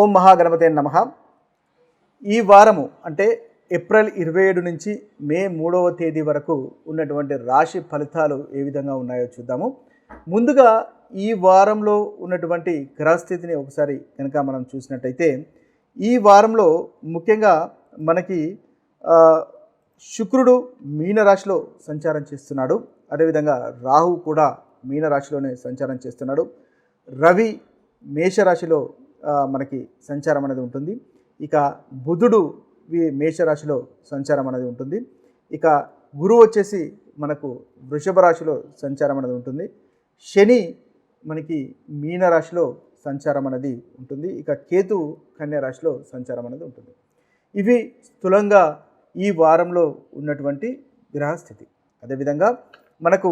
ఓం మహాగణపతే నమ. ఈ వారము అంటే ఏప్రిల్ ఇరవై ఏడు నుంచి మే మూడవ తేదీ వరకు ఉన్నటువంటి రాశి ఫలితాలు ఏ విధంగా ఉన్నాయో చూద్దాము. ముందుగా ఈ వారంలో ఉన్నటువంటి గ్రహస్థితిని ఒకసారి కనుక మనం చూసినట్టయితే ఈ వారంలో ముఖ్యంగా మనకి శుక్రుడు మీనరాశిలో సంచారం చేస్తున్నాడు. అదేవిధంగా రాహు కూడా మీనరాశిలోనే సంచారం చేస్తున్నాడు. రవి మేషరాశిలో మనకి సంచారం అనేది ఉంటుంది. ఇక బుధుడు మేషరాశిలో సంచారం అనేది ఉంటుంది. ఇక గురువు వచ్చేసి మనకు వృషభ రాశిలో సంచారం అనేది ఉంటుంది. శని మనకి మీనరాశిలో సంచారం అనేది ఉంటుంది. ఇక కేతు కన్యా రాశిలో సంచారం అనేది ఉంటుంది. ఇవి స్థూలంగా ఈ వారంలో ఉన్నటువంటి గ్రహస్థితి. అదేవిధంగా మనకు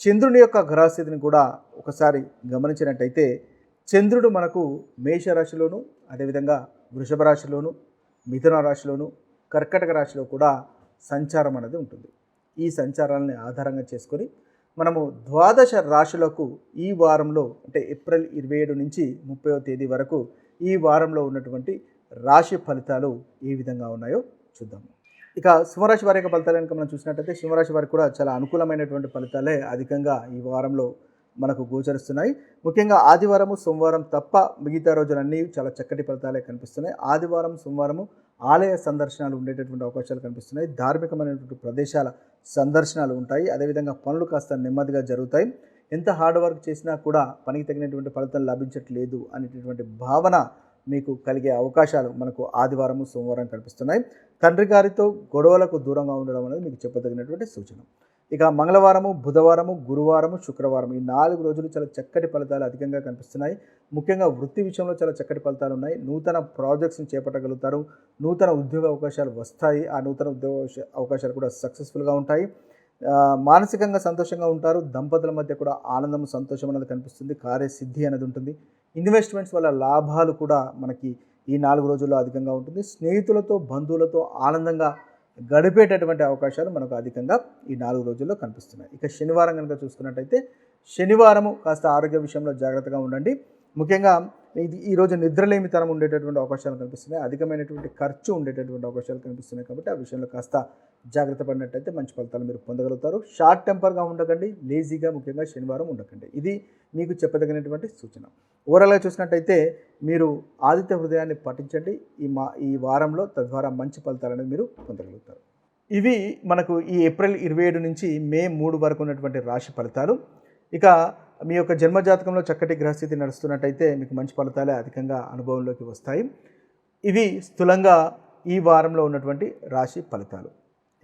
చంద్రుని యొక్క గ్రహస్థితిని కూడా ఒకసారి గమనించినట్టయితే చంద్రుడు మనకు మేషరాశిలోను అదేవిధంగా వృషభ రాశిలోను మిథున రాశిలోను కర్కటక రాశిలో కూడా సంచారం అనేది ఉంటుంది. ఈ సంచారాలని ఆధారంగా చేసుకొని మనము ద్వాదశ రాశులకు ఈ వారంలో అంటే ఏప్రిల్ ఇరవై ఏడు నుంచి ముప్పైవ తేదీ వరకు ఈ వారంలో ఉన్నటువంటి రాశి ఫలితాలు ఏ విధంగా ఉన్నాయో చూద్దాము. ఇక సింహరాశి వారి యొక్క ఫలితాలు కనుక మనం చూసినట్టయితే సింహరాశి వారికి కూడా చాలా అనుకూలమైనటువంటి ఫలితాలే అధికంగా ఈ వారంలో మనకు గోచరిస్తున్నాయి. ముఖ్యంగా ఆదివారము సోమవారం తప్ప మిగతా రోజులన్నీ చాలా చక్కటి ఫలితాలే కనిపిస్తున్నాయి. ఆదివారం సోమవారము ఆలయ సందర్శనాలు ఉండేటటువంటి అవకాశాలు కనిపిస్తున్నాయి. ధార్మికమైనటువంటి ప్రదేశాల సందర్శనాలు ఉంటాయి. అదేవిధంగా పనులు కాస్త నెమ్మదిగా జరుగుతాయి. ఎంత హార్డ్ వర్క్ చేసినా కూడా పనికి తగినటువంటి ఫలితం లభించట్లేదు అనేటటువంటి భావన మీకు కలిగే అవకాశాలు మనకు ఆదివారము సోమవారం కనిపిస్తున్నాయి. తండ్రి గారితో గొడవలకు దూరంగా ఉండడం అనేది మీకు చెప్పదగినటువంటి సూచన. ఇక మంగళవారము బుధవారము గురువారము శుక్రవారం ఈ నాలుగు రోజులు చాలా చక్కటి ఫలితాలు అధికంగా కనిపిస్తున్నాయి. ముఖ్యంగా వృత్తి విషయంలో చాలా చక్కటి ఫలితాలు ఉన్నాయి. నూతన ప్రాజెక్ట్స్ని చేపట్టగలుగుతారు. నూతన ఉద్యోగ అవకాశాలు వస్తాయి. ఆ నూతన ఉద్యోగ అవకాశాలు కూడా సక్సెస్ఫుల్గా ఉంటాయి. మానసికంగా సంతోషంగా ఉంటారు. దంపతుల మధ్య కూడా ఆనందం సంతోషం అనేది కనిపిస్తుంది. కార్యసిద్ధి అనేది ఉంటుంది. ఇన్వెస్ట్మెంట్స్ వల్ల లాభాలు కూడా మనకి ఈ నాలుగు రోజుల్లో అధికంగా ఉంటుంది. స్నేహితులతో బంధువులతో ఆనందంగా గడిపేటటువంటి అవకాశాలు మనకు అధికంగా ఈ నాలుగు రోజుల్లో కనిపిస్తున్నాయి. ఇక శనివారం కనుక చూసుకున్నట్టయితే శనివారము కాస్త ఆరోగ్య విషయంలో జాగ్రత్తగా ఉండండి. ముఖ్యంగా ఇది ఈరోజు నిద్రలేమితనం ఉండేటటువంటి అవకాశాలు కనిపిస్తున్నాయి. అధికమైనటువంటి ఖర్చు ఉండేటటువంటి అవకాశాలు కనిపిస్తున్నాయి కాబట్టి ఆ విషయంలో కాస్త జాగ్రత్త పడినట్టయితే మంచి ఫలితాలు మీరు పొందగలుగుతారు. షార్ట్ టెంపర్గా ఉండకండి లేజీగా ముఖ్యంగా శనివారం ఉండకండి. ఇది మీకు చెప్పదగినటువంటి సూచన. ఓవరాల్గా చూసినట్టయితే మీరు ఆదిత్య హృదయాన్ని పఠించండి. ఈ మా ఈ వారంలో తద్వారా మంచి ఫలితాలు అనేది మీరు పొందగలుగుతారు. ఇవి మనకు ఈ ఏప్రిల్ ఇరవై ఏడు నుంచి మే మూడు వరకు ఉన్నటువంటి రాశి ఫలితాలు. ఇక మీ యొక్క జన్మజాతకంలో చక్కటి గ్రహస్థితి నడుస్తున్నట్టయితే మీకు మంచి ఫలితాలే అధికంగా అనుభవంలోకి వస్తాయి. ఇవి స్థూలంగా ఈ వారంలో ఉన్నటువంటి రాశి ఫలితాలు.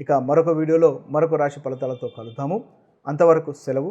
ఇక మరొక వీడియోలో మరొక రాశి ఫలితాలతో కలుద్దాము. అంతవరకు సెలవు.